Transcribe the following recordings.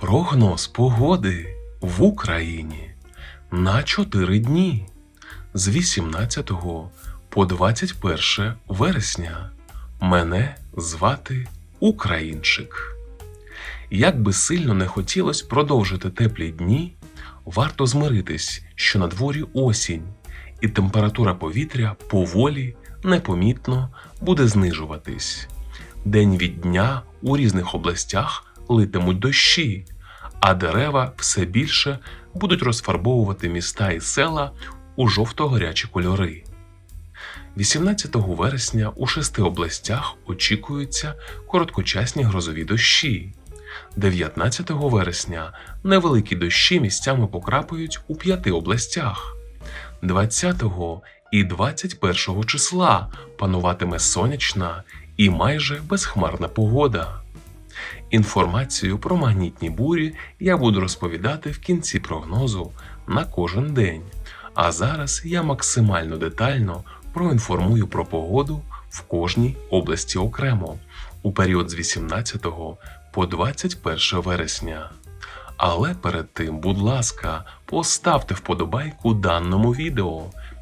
Прогноз погоди в Україні на 4 дні з 18 по 21 вересня. Мене звати Українчик. Як би сильно не хотілося продовжити теплі дні, варто змиритись, що на дворі осінь, і температура повітря поволі, непомітно буде знижуватись. День від дня у різних областях литимуть дощі, а дерева все більше будуть розфарбовувати міста і села у жовто-горячі кольори. 18 вересня у шести областях очікуються короткочасні грозові дощі. 19 вересня невеликі дощі місцями покрапають у п'яти областях. 20 і 21 числа пануватиме сонячна і майже безхмарна погода. Інформацію про магнітні бурі я буду розповідати в кінці прогнозу на кожен день. А зараз я максимально детально проінформую про погоду в кожній області окремо у період з 18 по 21 вересня. Але перед тим, будь ласка, поставте вподобайку даному відео,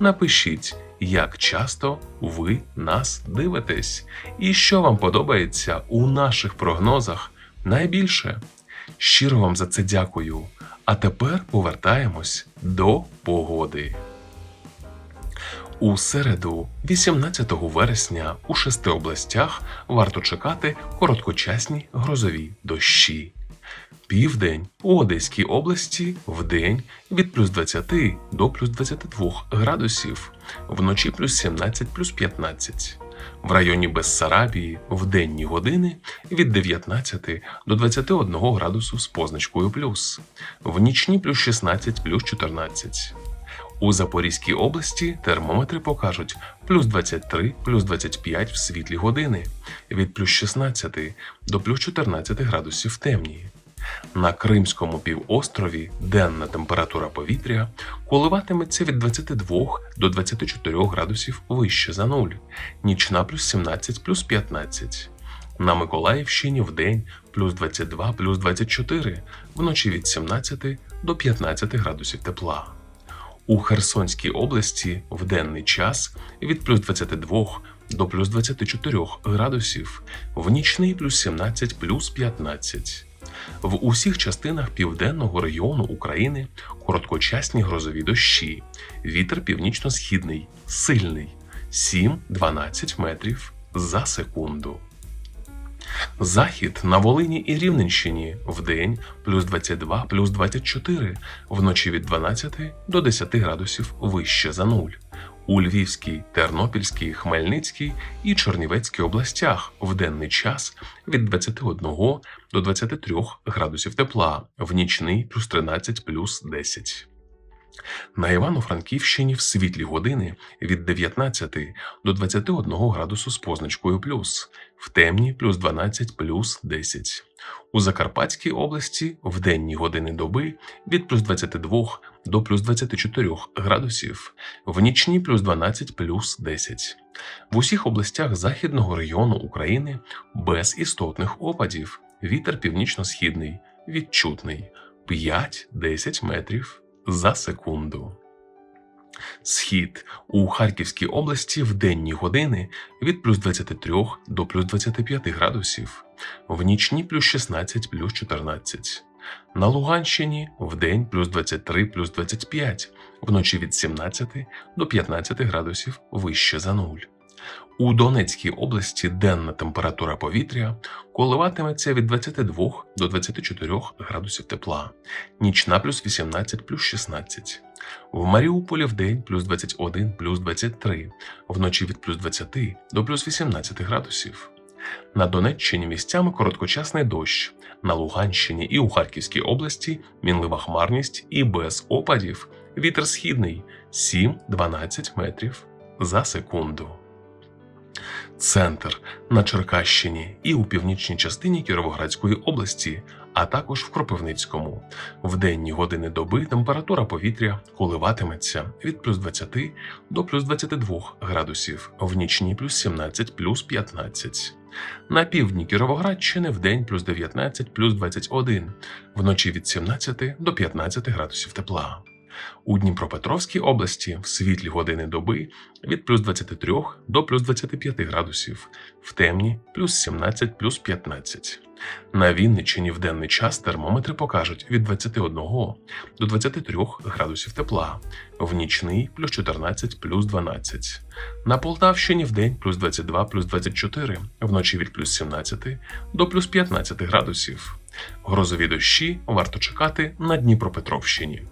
напишіть, як часто ви нас дивитесь, і що вам подобається у наших прогнозах найбільше. Щиро вам за це дякую. А тепер повертаємось до погоди. У середу, 18 вересня, у шести областях варто чекати короткочасні грозові дощі. Південь у Одеській області вдень від плюс 20 до плюс 22 градусів, вночі плюс 17 плюс 15. В районі Бессарабії в денні години від 19 до 21 градусу з позначкою плюс, в нічні плюс 16 плюс 14. У Запорізькій області термометри покажуть плюс 23, плюс 25 в світлі години, від плюс 16 до плюс 14 градусів темні. На Кримському півострові денна температура повітря коливатиметься від 22 до 24 градусів вище за нуль, нічна плюс 17 плюс 15. На Миколаївщині вдень плюс 22 плюс 24, вночі від 17 до 15 градусів тепла. У Херсонській області в денний час від плюс 22 до плюс 24 градусів, в нічний плюс 17 плюс 15. В усіх частинах південного регіону України короткочасні грозові дощі, вітер північно-східний, сильний 7-12 метрів за секунду. Захід на Волині і Рівненщині вдень плюс 22 плюс 24, вночі від 12 до 10 градусів вище за нуль. У Львівській, Тернопільській, Хмельницькій і Чернівецькій областях в денний час від 21 до 23 градусів тепла, в нічний плюс 13 плюс 10. На Івано-Франківщині в світлі години від 19 до 21 градусу з позначкою плюс, в темні плюс 12 плюс 10. У Закарпатській області в денні години доби від плюс 22 до плюс 24 градусів, в нічні плюс 12 плюс 10. В усіх областях Західного регіону України без істотних опадів. Вітер північно-східний, відчутний 5-10 метрів за секунду. Схід у Харківській області в денні години від плюс 23 до плюс 25 градусів, в нічні плюс 16 плюс 14. На Луганщині в день плюс 23 плюс 25, вночі від 17 до 15 градусів вище за нуль. У Донецькій області денна температура повітря коливатиметься від 22 до 24 градусів тепла, нічна плюс 18 плюс 16. В Маріуполі в день плюс 21 плюс 23, вночі від плюс 20 до плюс 18 градусів. На Донеччині місцями короткочасний дощ, на Луганщині і у Харківській області мінлива хмарність і без опадів. Вітер східний 7-12 метрів за секунду. Центр на Черкащині і у північній частині Кіровоградської області, а також в Кропивницькому. В денні години доби температура повітря коливатиметься від плюс 20 до плюс 22 градусів, в нічні плюс 17 плюс 15. На півдні Кіровоградщини в день плюс 19 плюс 21, вночі від 17 до 15 градусів тепла. У Дніпропетровській області в світлі години доби від плюс 23 до плюс 25 градусів, в темні плюс 17 плюс 15. На Вінниччині в денний час термометри покажуть від 21 до 23 градусів тепла, в нічний плюс 14 плюс 12. На Полтавщині в день плюс 22 плюс 24, вночі від плюс 17 до плюс 15 градусів. Грозові дощі варто чекати на Дніпропетровщині.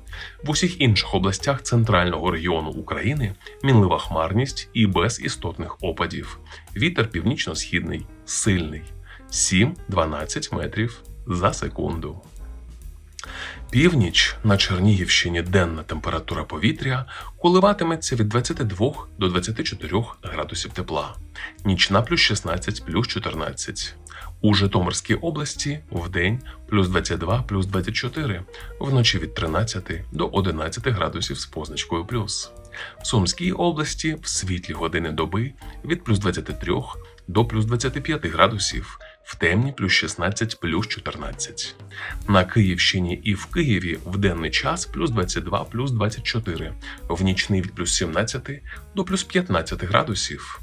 В усіх інших областях центрального регіону України мінлива хмарність і без істотних опадів. Вітер північно-східний, сильний 7-12 метрів за секунду. Північ на Чернігівщині денна температура повітря коливатиметься від 22 до 24 градусів тепла, нічна плюс 16 плюс 14. У Житомирській області вдень плюс 22 плюс 24, вночі від 13 до 11 градусів з позначкою плюс. В Сумській області в світлі години доби від плюс 23 до плюс 25 градусів, в темні плюс 16 плюс 14. На Київщині і в Києві в денний час плюс 22 плюс 24, в нічний від плюс 17 до плюс 15 градусів.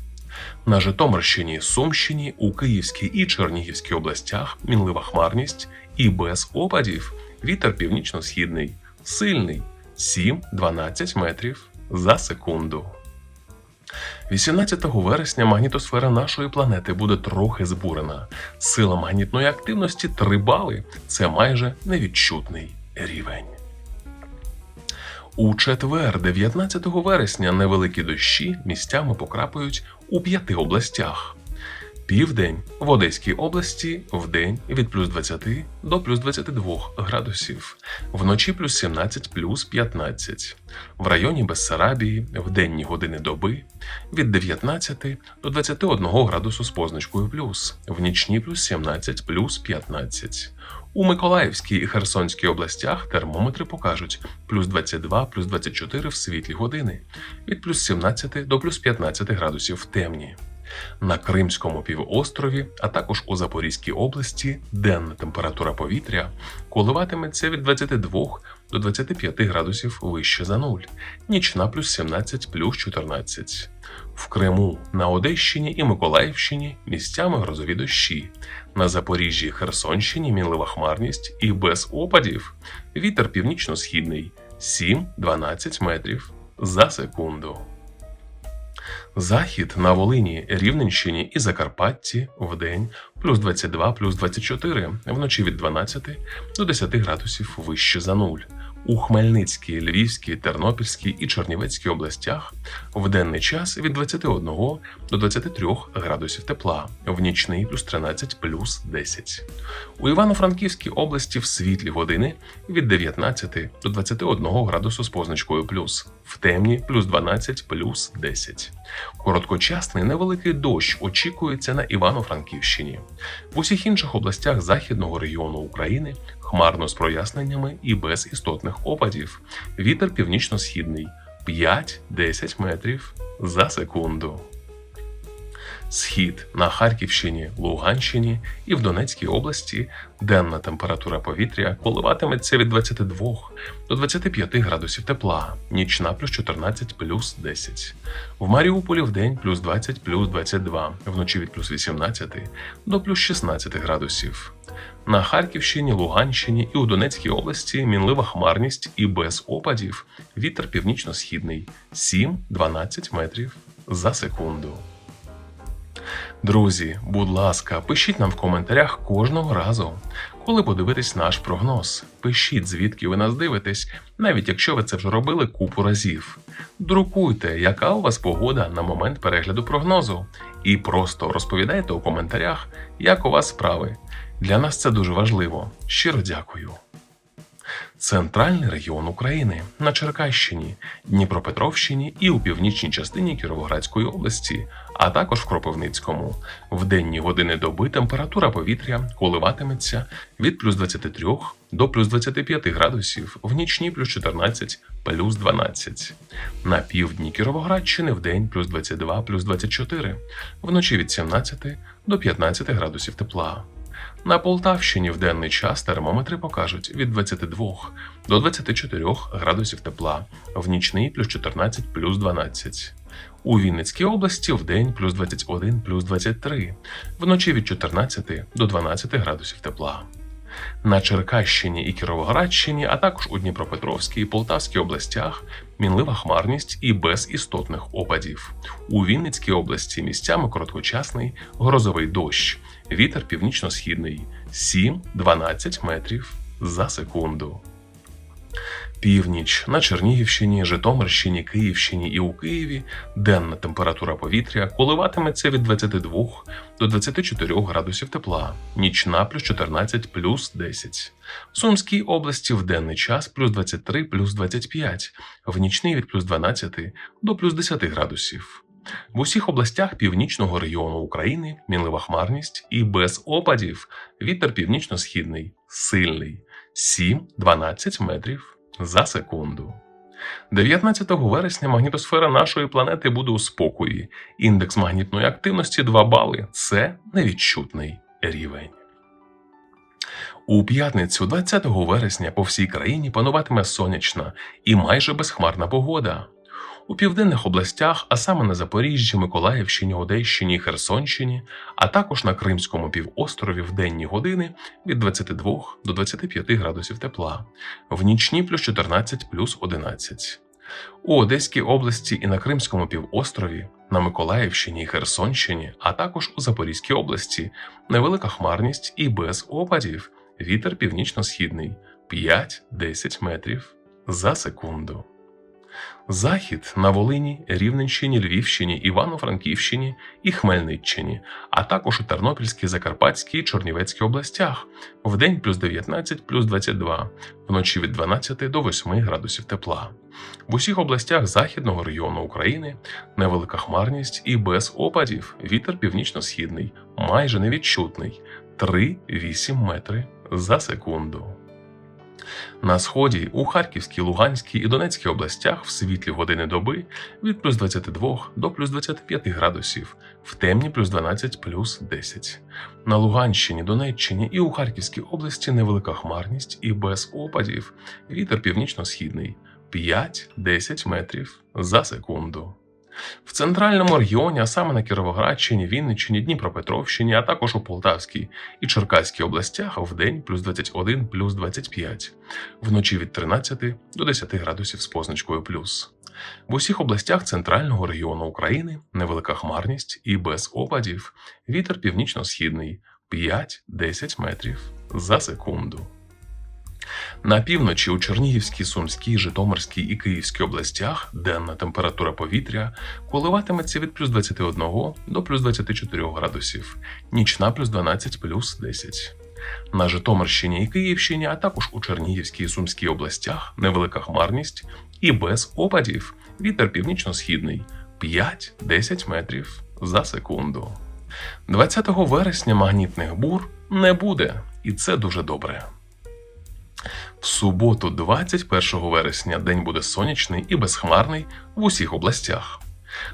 На Житомирщині, Сумщині, у Київській і Чернігівській областях мінлива хмарність і без опадів вітер північно-східний, сильний 7-12 метрів за секунду. 18 вересня магнітосфера нашої планети буде трохи збурена. Сила магнітної активності 3 бали це майже невідчутний рівень. У четвер, 19 вересня, невеликі дощі місцями покрапають у п'яти областях. Південь в Одеській області вдень від плюс 20 до плюс 22 градусів, вночі плюс 17 плюс 15. В районі Бессарабії в денні години доби від 19 до 21 градусу з позначкою плюс, в нічні плюс 17 плюс 15. У Миколаївській і Херсонській областях термометри покажуть плюс 22 плюс 24 в світлі години, від плюс 17 до плюс 15 градусів в темні. На Кримському півострові, а також у Запорізькій області денна температура повітря коливатиметься від 22 до 25 градусів вище за нуль, нічна плюс 17 плюс 14. В Криму, на Одещині і Миколаївщині місцями грозові дощі, на Запоріжжі Херсонщині мінлива хмарність і без опадів. Вітер північно-східний 7-12 метрів за секунду. Захід на Волині, Рівненщині і Закарпатті вдень плюс 22 плюс 24, вночі від 12 до 10 градусів вище за нуль. У Хмельницькій, Львівській, Тернопільській і Чернівецькій областях в денний час від 21 до 23 градусів тепла, в нічний плюс 13 плюс 10. У Івано-Франківській області в світлі години від 19 до 21 градусу з позначкою плюс, в темні плюс 12 плюс 10. Короткочасний невеликий дощ очікується на Івано-Франківщині. В усіх інших областях західного регіону України хмарно з проясненнями і без істотних опадів. Вітер північно-східний 5-10 метрів за секунду. Схід на Харківщині, Луганщині і в Донецькій області денна температура повітря коливатиметься від 22 до 25 градусів тепла, нічна плюс 14 плюс 10. В Маріуполі в день плюс 20 плюс 22, вночі від плюс 18 до плюс 16 градусів. На Харківщині, Луганщині і у Донецькій області мінлива хмарність і без опадів вітер північно-східний 7-12 метрів за секунду. Друзі, будь ласка, пишіть нам в коментарях кожного разу, коли подивитесь наш прогноз. Пишіть, звідки ви нас дивитесь, навіть якщо ви це вже робили купу разів. Друкуйте, яка у вас погода на момент перегляду прогнозу, і просто розповідайте у коментарях, як у вас справи. Для нас це дуже важливо. Щиро дякую. Центральний регіон України на Черкащині, Дніпропетровщині і у північній частині Кіровоградської області, а також в Кропивницькому. В денні години доби температура повітря коливатиметься від плюс 23 до плюс 25 градусів, в нічні плюс 14, плюс 12. На півдні Кіровоградщини в день плюс 22, плюс 24, вночі від 17 до 15 градусів тепла. На Полтавщині в денний час термометри покажуть від 22 до 24 градусів тепла, в нічний плюс 14 плюс 12. У Вінницькій області в день плюс 21 плюс 23, вночі від 14 до 12 градусів тепла. На Черкащині і Кіровоградщині, а також у Дніпропетровській і Полтавській областях мінлива хмарність і без істотних опадів. У Вінницькій області місцями короткочасний грозовий дощ, вітер північно-східний 7-12 метрів за секунду. Північ на Чернігівщині, Житомирщині, Київщині і у Києві денна температура повітря коливатиметься від 22 до 24 градусів тепла, нічна плюс 14 плюс 10. В Сумській області в денний час плюс 23 плюс 25, в нічний від плюс 12 до плюс 10 градусів. В усіх областях північного регіону України мінлива хмарність і без опадів вітер північно-східний, сильний 7-12 метрів за секунду. 19 вересня магнітосфера нашої планети буде у спокої. Індекс магнітної активності 2 бали це невідчутний рівень. У п'ятницю 20 вересня по всій країні пануватиме сонячна і майже безхмарна погода. У південних областях, а саме на Запоріжжі, Миколаївщині, Одещині, Херсонщині, а також на Кримському півострові в денні години від 22 до 25 градусів тепла, в нічні плюс 14 плюс 11. У Одеській області і на Кримському півострові, на Миколаївщині і Херсонщині, а також у Запорізькій області невелика хмарність і без опадів, вітер північно-східний 5-10 метрів за секунду. Захід на Волині, Рівненщині, Львівщині, Івано-Франківщині і Хмельниччині, а також у Тернопільській, Закарпатській і Чорнівецькій областях в день плюс 19 плюс 22, вночі від 12 до 8 градусів тепла. В усіх областях Західного регіону України невелика хмарність і без опадів вітер північно-східний, майже невідчутний 3-8 метри за секунду. На сході у Харківській, Луганській і Донецькій областях в світлі години доби від плюс 22 до плюс 25 градусів, в темні плюс 12 плюс 10. На Луганщині, Донеччині і у Харківській області невелика хмарність і без опадів. Вітер північно-східний 5-10 метрів за секунду. В центральному регіоні, а саме на Кіровоградщині, Вінниччині, Дніпропетровщині, а також у Полтавській і Черкаській областях в день плюс 21 плюс 25, вночі від 13 до 10 градусів з позначкою плюс. В усіх областях центрального регіону України невелика хмарність і без опадів, вітер північно-східний 5-10 метрів за секунду. На півночі у Чернігівській, Сумській, Житомирській і Київській областях денна температура повітря коливатиметься від плюс 21 до плюс 24 градусів, нічна плюс 12 плюс 10. На Житомирщині і Київщині, а також у Чернігівській і Сумській областях невелика хмарність і без опадів вітер північно-східний 5-10 метрів за секунду. 20 вересня магнітних бур не буде, і це дуже добре. В суботу, 21 вересня, день буде сонячний і безхмарний в усіх областях.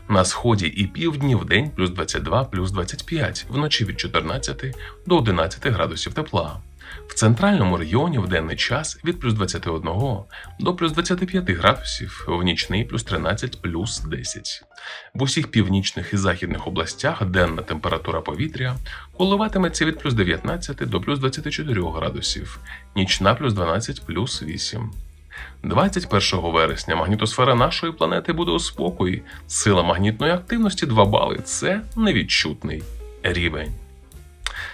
На сході і півдні в день плюс 22 плюс 25, вночі від 14 до 11 градусів тепла. В центральному регіоні в денний час від плюс 21 до плюс 25 градусів, в нічний плюс 13 плюс 10. В усіх північних і західних областях денна температура повітря коливатиметься від плюс 19 до плюс 24 градусів, нічна плюс 12 плюс 8. 21 вересня магнітосфера нашої планети буде у спокої. Сила магнітної активності 2 бали це невідчутний рівень.